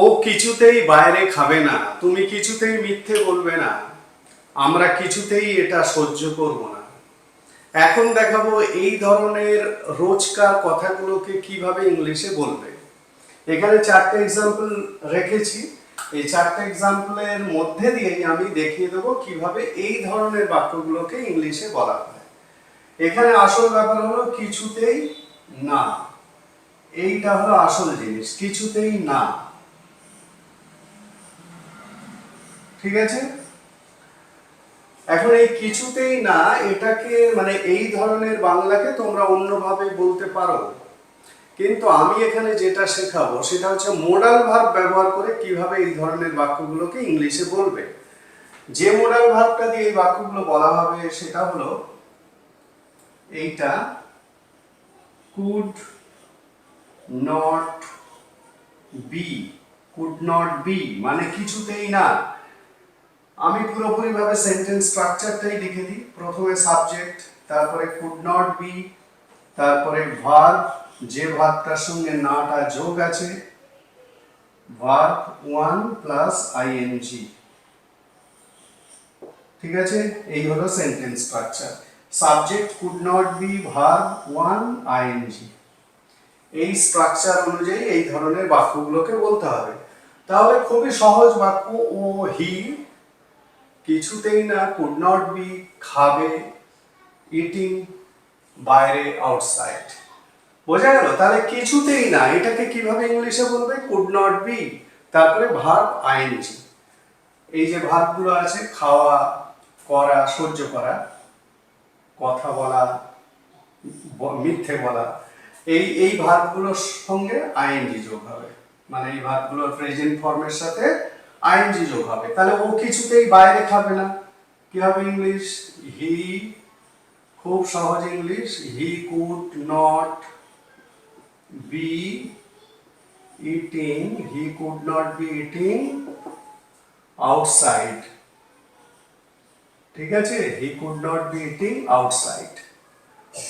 ও কিছুতেই বাইরে খাবে না, তুমি কিছুতেই মিথ্যে বলবে না, আমরা কিছুতেই এটা সহ্য করব না। এখন দেখাবো এই ধরনের রোজকার কথাগুলোকে কীভাবে ইংলিশে বলবে। এখানে চারটে এক্সাম্পল রেখেছি। এই চারটে এক্সাম্পলের মধ্যে দিয়েই আমি দেখিয়ে দেবো কীভাবে এই ধরনের বাক্যগুলোকে ইংলিশে বলা হয়। এখানে আসল ব্যাপার হলো কিছুতেই না। এইটা হলো আসল জিনিস, কিছুতেই না। ঠিক আছে? এখন এই কিছুতেই না, এটাকে মানে এই ধরনের বাংলাকে তোমরা অন্যভাবে বলতে পারো। কিন্তু আমি এখানে যেটা শেখাবো, সেটা হচ্ছে মোডাল ভাব ব্যবহার করে কীভাবে এই ধরনের বাক্যগুলোকে ইংলিশে বলবে। যে মোডাল ভাবটা দিয়ে এই বাক্যগুলো বলা হবে, সেটা হলো এইটা could not be could not be মানে কিছুতেই না। আমি পুরোপুরিভাবে সেন্টেন্স স্ট্রাকচারটাই লিখে দিই। প্রথমে সাবজেক্ট তারপরে কুড নট বি তারপরে ভার্ব যে ভার্বটার সঙ্গে নাটা যোগ আছে ভার্ব ওয়ান প্লাস আইএনজি ঠিক আছে? এই হলো sentence structure subject could not be verb one ING এই স্ট্রাকচার অনুযায়ী এই ধরনের বাক্যগুলোকে বলতে হবে। তাহলে খুবই সহজ বাক্য, ও, হি কিছুতেই না কুড নট বি খাবে ইটিং বাইরে আউটসাইড বোঝা গেল? তাহলে কিছুতেই না, এটাকে কীভাবে ইংলিশে বলবে? কুড নট বি তারপরে ভার্ব আইনজি এই যে ভার্বগুলো আছে, খাওয়া, করা, সহ্য করা, কথা বলা মিথ্যে বলা, এই এই ভার্বগুলোর সঙ্গে আইএনজি যোগ হবে। মানে এই ভার্বগুলোর প্রেজেন্ট ফর্মের সাথে আইএনজি যোগ হবে। তাহলে ও কিছুতেই বাইরে খাবে না। কি হবে ইংলিশ? হি খুব সহজ English. He could not be eating. He could not be eating outside. ঠিক আছে? He could not be eating outside.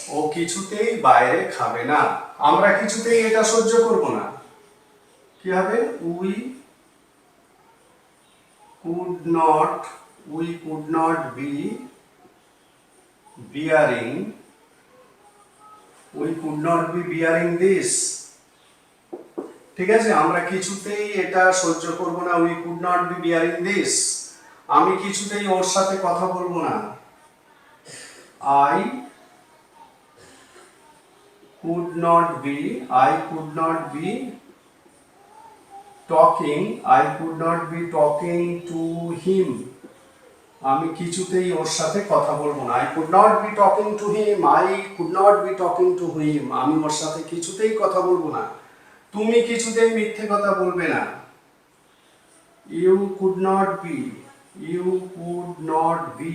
ও কিছুতেই বাইরে খাবে না। আমরা কিছুতেই এটা সহ্য করব না। কি হবে? We could not we could not be bearing we could not be bearing this ঠিক আছে, আমরা কিছুতেই এটা সহ্য করব না we could not be bearing this আমি কিছুতেই ওর সাথে কথা বলব না। I could not be, i could not be talking, i could not be talking to him. আমি কিছুতেই ওর সাথে কথা বলব না। I could not be talking to him I could not be talking to him আমি ওর সাথে কিছুতেই কথা বলব না। তুমি কিছুতেই মিথ্যে কথা বলবে না। You could not be you could not be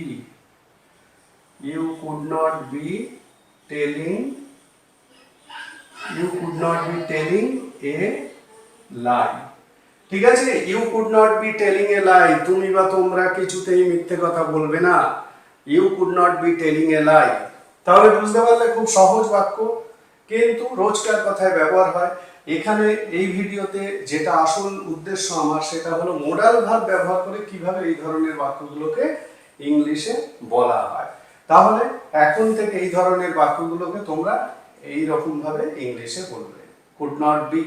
you could not be telling you could not be telling a lie ঠিক আছে? You could not be telling a lie তুমি বা তোমরা কিছুতেই মিথ্যে কথা বলবে না। You could not be telling a lie তাহলে বুঝতে পারলে খুব সহজ বাক্য। কিন্তু রোজকার কথায় ব্যবহার হয়। এখানে এই ভিডিওতে যেটা আসল উদ্দেশ্য আমার, সেটা হলো মোডাল ভাব ব্যবহার করে কীভাবে এই ধরনের বাক্যগুলোকে ইংলিশে বলা হয়। তাহলে এখন থেকে এই ধরনের বাক্যগুলোকে তোমরা এই রকম ভাবে ইংলিশে বলবে। Could not B